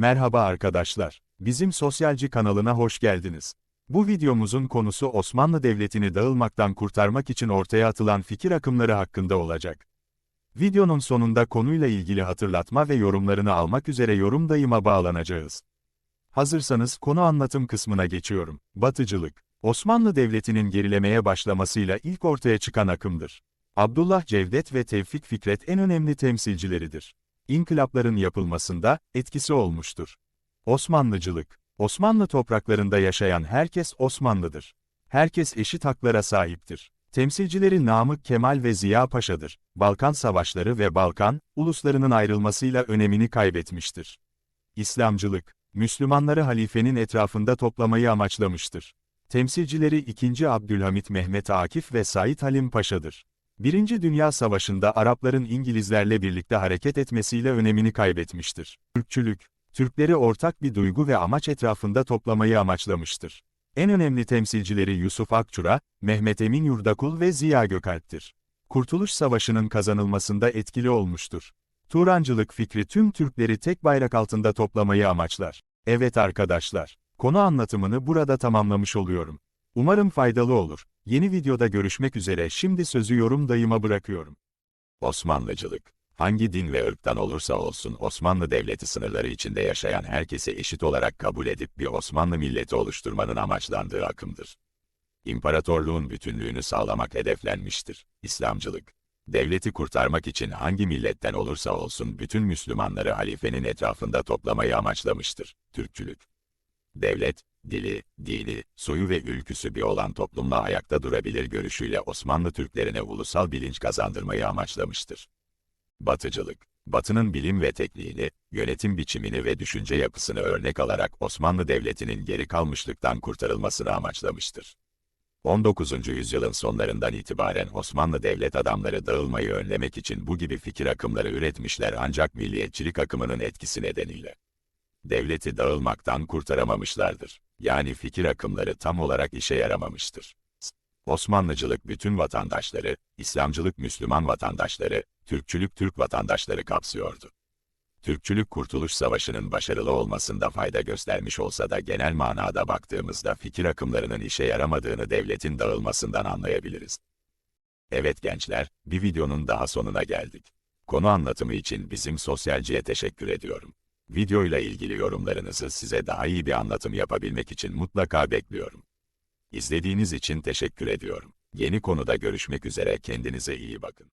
Merhaba arkadaşlar. Bizim Sosyalci kanalına hoş geldiniz. Bu videomuzun konusu Osmanlı Devleti'ni dağılmaktan kurtarmak için ortaya atılan fikir akımları hakkında olacak. Videonun sonunda konuyla ilgili hatırlatma ve yorumlarını almak üzere yorum dayıma bağlanacağız. Hazırsanız konu anlatım kısmına geçiyorum. Batıcılık, Osmanlı Devleti'nin gerilemeye başlamasıyla ilk ortaya çıkan akımdır. Abdullah Cevdet ve Tevfik Fikret en önemli temsilcileridir. İnkılapların yapılmasında etkisi olmuştur. Osmanlıcılık, Osmanlı topraklarında yaşayan herkes Osmanlıdır. Herkes eşit haklara sahiptir. Temsilcileri Namık Kemal ve Ziya Paşa'dır. Balkan Savaşları ve Balkan, uluslarının ayrılmasıyla önemini kaybetmiştir. İslamcılık, Müslümanları halifenin etrafında toplamayı amaçlamıştır. Temsilcileri 2. Abdülhamit Mehmet Akif ve Said Halim Paşa'dır. Birinci Dünya Savaşı'nda Arapların İngilizlerle birlikte hareket etmesiyle önemini kaybetmiştir. Türkçülük, Türkleri ortak bir duygu ve amaç etrafında toplamayı amaçlamıştır. En önemli temsilcileri Yusuf Akçura, Mehmet Emin Yurdakul ve Ziya Gökalp'tir. Kurtuluş Savaşı'nın kazanılmasında etkili olmuştur. Turancılık fikri tüm Türkleri tek bayrak altında toplamayı amaçlar. Evet arkadaşlar, konu anlatımını burada tamamlamış oluyorum. Umarım faydalı olur. Yeni videoda görüşmek üzere şimdi sözü yorum dayıma bırakıyorum. Osmanlıcılık, hangi din ve ırktan olursa olsun Osmanlı Devleti sınırları içinde yaşayan herkesi eşit olarak kabul edip bir Osmanlı milleti oluşturmanın amaçlandığı akımdır. İmparatorluğun bütünlüğünü sağlamak hedeflenmiştir. İslamcılık, devleti kurtarmak için hangi milletten olursa olsun bütün Müslümanları halifenin etrafında toplamayı amaçlamıştır. Türkçülük, devlet, dili, dini, soyu ve ülküsü bir olan toplumla ayakta durabilir görüşüyle Osmanlı Türklerine ulusal bilinç kazandırmayı amaçlamıştır. Batıcılık, Batı'nın bilim ve tekniğini, yönetim biçimini ve düşünce yapısını örnek alarak Osmanlı Devleti'nin geri kalmışlıktan kurtarılmasını amaçlamıştır. 19. yüzyılın sonlarından itibaren Osmanlı devlet adamları dağılmayı önlemek için bu gibi fikir akımları üretmişler ancak milliyetçilik akımının etkisi nedeniyle devleti dağılmaktan kurtaramamışlardır. Yani fikir akımları tam olarak işe yaramamıştır. Osmanlıcılık bütün vatandaşları, İslamcılık Müslüman vatandaşları, Türkçülük Türk vatandaşları kapsıyordu. Türkçülük Kurtuluş Savaşı'nın başarılı olmasında fayda göstermiş olsa da genel manada baktığımızda fikir akımlarının işe yaramadığını devletin dağılmasından anlayabiliriz. Evet gençler, bir videonun daha sonuna geldik. Konu anlatımı için bizim sosyalciye teşekkür ediyorum. Videoyla ilgili yorumlarınızı size daha iyi bir anlatım yapabilmek için mutlaka bekliyorum. İzlediğiniz için teşekkür ediyorum. Yeni konuda görüşmek üzere kendinize iyi bakın.